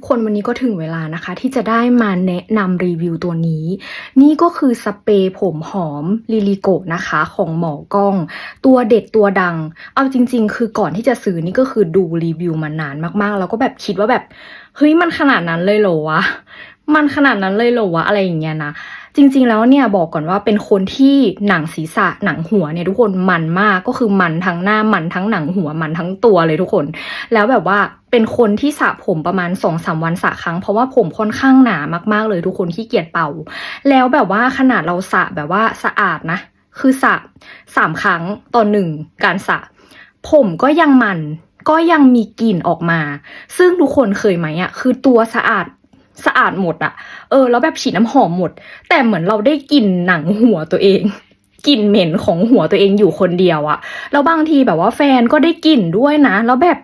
กคนวันนี้ก็ถึงเวลานะคะ ที่จะได้มาแนะนำรีวิวตัวนี้ นี่ก็คือสเปรย์ผมหอมลิลิโกนะคะ ของหมอกล้อง ตัวเด็ดตัวดัง เอาจริง ๆ คือก่อนที่จะซื้อนี่ก็คือดูรีวิวมานานมากๆ แล้วก็แบบคิดว่าแบบเฮ้ยมันขนาดนั้นเลยเหรอวะมันขนาดนั้นเลยเหรอวะอะไรอย่างเงี้ยนะ จริงๆ แล้วเนี่ยบอกก่อนว่าเป็นคนที่หนังศีรษะหนังหัวเนี่ยทุกคนมันมากก็คือมันทั้งหน้ามันทั้งหนังหัวมันทั้งตัวเลยทุกคน แล้วแบบว่าเป็นคนที่สระผมประมาณสองสามวันสระครั้ง เพราะว่าผมค่อนข้างหนามากๆเลยทุกคนที่เกียจเป่า แล้วแบบว่าขนาดเราสระแบบว่าสะอาดนะ คือสระสามครั้งต่อหนึ่งการสระผมก็ยังมันก็ยังมีกลิ่นออกมา ซึ่งทุกคนเคยไหมอะคือตัวสะอาด สะอาดหมดอะเออ แล้วแบบฉีดน้ำหอมหมด แต่เหมือนเราได้กลิ่นหนังหัวตัวเองกลิ่นเหม็นของหัวตัวเองอยู่คนเดียวอะแล้วบางทีแบบว่าแฟนก็ได้กลิ่นด้วยนะ แล้วแบบ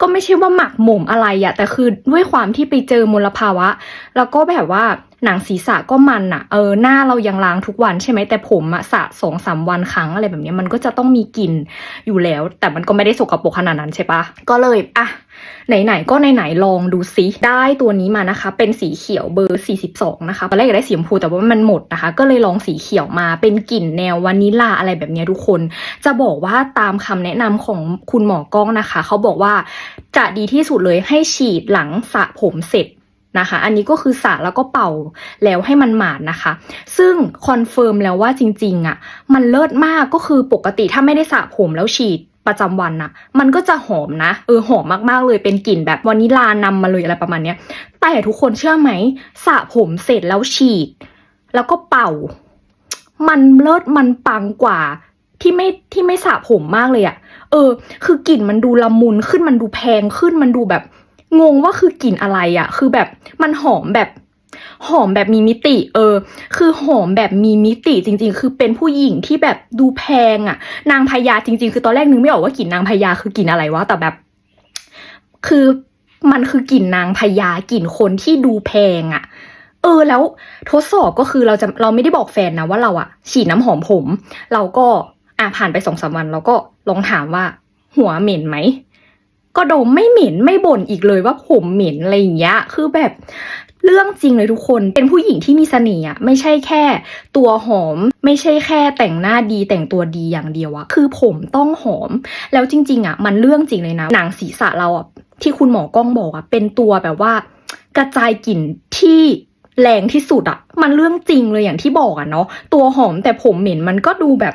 ก็ไม่ใช่ว่าหมักหมมอะไรอะแต่คือด้วยความที่ไปเจอมลภาวะ แล้วก็แบบว่า หนังศีรษะก็มันอะเออหน้าเรายังล้างทุกวันใช่ไหมแต่ผมอะสระสองสามวันครั้งอะไรแบบนี้มันก็จะต้องมีกลิ่นอยู่แล้ว แต่มันก็ไม่ได้สกปรกขนาดนั้นใช่ปะก็เลยอะไหนๆก็ไหนๆลองดูซิได้ตัวนี้มานะคะ เป็นสีเขียวเบอร์ 42 นะคะตอนแรกอยากได้สีชมพูแต่ว่ามันหมดนะคะ ก็เลยลองสีเขียวมาเป็นกลิ่นแนววานิลลาอะไรแบบนี้ทุกคน จะบอกว่าตามคำแนะนำของคุณหมอกล้องนะคะ เขาบอกว่าจะดีที่สุดเลยให้ฉีดหลังสระผมเสร็จ นะคะ อันนี้ก็คือสระแล้วก็เป่าแล้วให้มันหมาดนะคะ ซึ่งคอนเฟิร์มแล้วว่าจริงๆอะ มันเลิศมากก็คือปกติถ้าไม่ได้สระผมแล้วฉีดประจำวันน่ะมันก็จะหอมนะ เออหอมมากๆเลยเป็นกลิ่นแบบวานิลานำมาเลยอะไรประมาณเนี้ย แต่ทุกคนเชื่อไหมสระผมเสร็จแล้วฉีด แล้วก็เป่า มันเลิศมันปังกว่าที่ไม่ที่ไม่สระผมมากเลยอะเออ คือกลิ่นมันดูละมุนขึ้นมันดูแพงขึ้นมันดูแบบ งงว่าคือกลิ่นอะไรอะคือแบบมันหอมแบบหอมแบบมีมิติ เออ คือหอมแบบมีมิติจริง ๆ คือเป็นผู้หญิงที่แบบดูแพงอะนางพญาจริง ๆ คือตอนแรกนึกไม่ออกว่ากลิ่นนางพญาคือกลิ่นอะไรวะแต่แบบ คือมันคือกลิ่นนางพญากลิ่นคนที่ดูแพงอะเออแล้วทดสอบก็คือเราจะเราไม่ได้บอกแฟนนะว่าเราอะฉีดน้ำหอมผม เราก็อะผ่านไปสองสามวันเราก็ลองถามว่า หัวเหม็นไหม ก็ดมไม่เหม็นไม่บ่นอีกเลยว่าผมเหม็นอะไรอย่างเงี้ย คือแบบเรื่องจริงเลยทุกคน เป็นผู้หญิงที่มีเสน่ห์อะไม่ใช่แค่ตัวหอม ไม่ใช่แค่แต่งหน้าดีแต่งตัวดีอย่างเดียวอะคือผมต้องหอม แล้วจริง ๆอะมันเรื่องจริงเลยนะ หนังศีรษะเราอะที่คุณหมอกล้องบอกอะเป็นตัวแบบว่า กระจายกลิ่นที่แรงที่สุดอะมันเรื่องจริงเลยอย่างที่บอกอะเนาะตัวหอมแต่ผมเหม็นมันก็ดูแบบ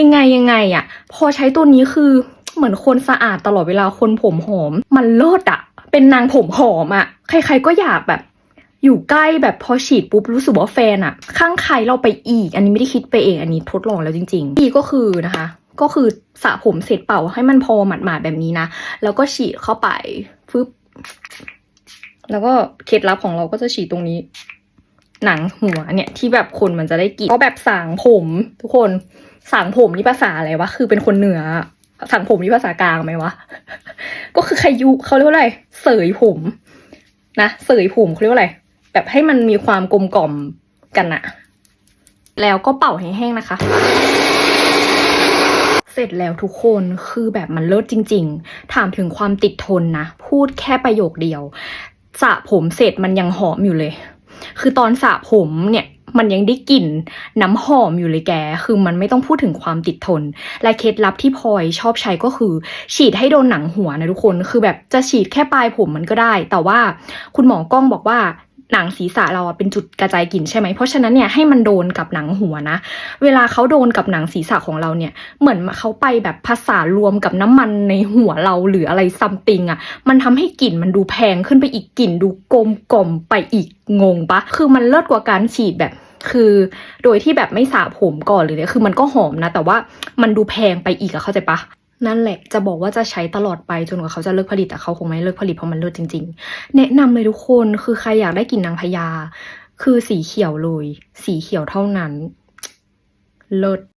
ยังไงยังไงอะพอใช้ตัวนี้คือ เหมือนคนสะอาดตลอดเวลาคนผมหอม มันเลิศอะเป็นนางผมหอมอะใครๆก็อยากแบบ อยู่ใกล้แบบพอฉีดปุ๊บรู้สึกว่าแฟนอะข้างใครเราไปอีก อันนี้ไม่ได้คิดไปเองอันนี้ทดลองแล้วจริงๆอีกก็คือนะคะ ก็คือสระผมเสร็จเป่าให้มันพอหมาดๆแบบนี้นะแล้วก็ฉีดเข้าไปฟึบแล้วก็เคล็ดลับของเราก็จะฉีดตรงนี้ หนังหัวเนี่ยที่แบบคนมันจะได้กลิ่นก็แบบสางผม ทุกคนสางผมนี่ภาษาอะไรวะคือเป็นคนเหนือ สางผมนี่ภาษากลางไหมวะ ก็คือขยุเขาเรียกว่าอะไร เสยผมนะ เสยผมเขาเรียกว่าอะไร แบบให้มันมีความกลมกล่อมกันอะแล้วก็เป่าแห้งๆนะคะ เสร็จแล้วทุกคนคือแบบมันเลิศจริง ๆ ถามถึงความติดทนนะ พูดแค่ประโยคเดียวสระผมเสร็จมันยังหอมอยู่เลย คือตอนสระผมเนี่ย มันยังได้กลิ่นน้ำหอมอยู่เลยแก คือมันไม่ต้องพูดถึงความติดทน และเคล็ดลับที่พลอยชอบใช้ก็คือ ฉีดให้โดนหนังหัวนะทุกคน คือแบบจะฉีดแค่ปลายผมมันก็ได้ แต่ว่าคุณหมอกล้องบอกว่าหนังศีรษะเราอะเป็นจุดกระจายกลิ่นใช่ไหม เพราะฉะนั้นเนี่ยให้มันโดนกับหนังหัวนะ เวลาเขาโดนกับหนังศีรษะของเราเนี่ย เหมือนเขาไปแบบผสารวมกับน้ำมันในหัวเราหรืออะไรซัมติงอะ มันทำให้กลิ่นมันดูแพงขึ้นไปอีกกลิ่นดูกลมกล่อมไปอีกงงปะ คือมันเลิศกว่าการฉีดแบบ คือโดยที่แบบไม่สระผมก่อนเลยเนี่ยคือมันก็หอมนะ แต่ว่ามันดูแพงไปอีกอะเข้าใจปะนั่นแหละจะบอกว่าจะใช้ตลอดไปจนกว่าเขาจะเลิกผลิตแต่เขาคงไม่เลิกผลิตเพราะมันเลิศจริง ๆ แนะนำเลยทุกคนคือใครอยากได้กลิ่นนางพญาคือสีเขียวเลย สีเขียวเท่านั้น เลิศ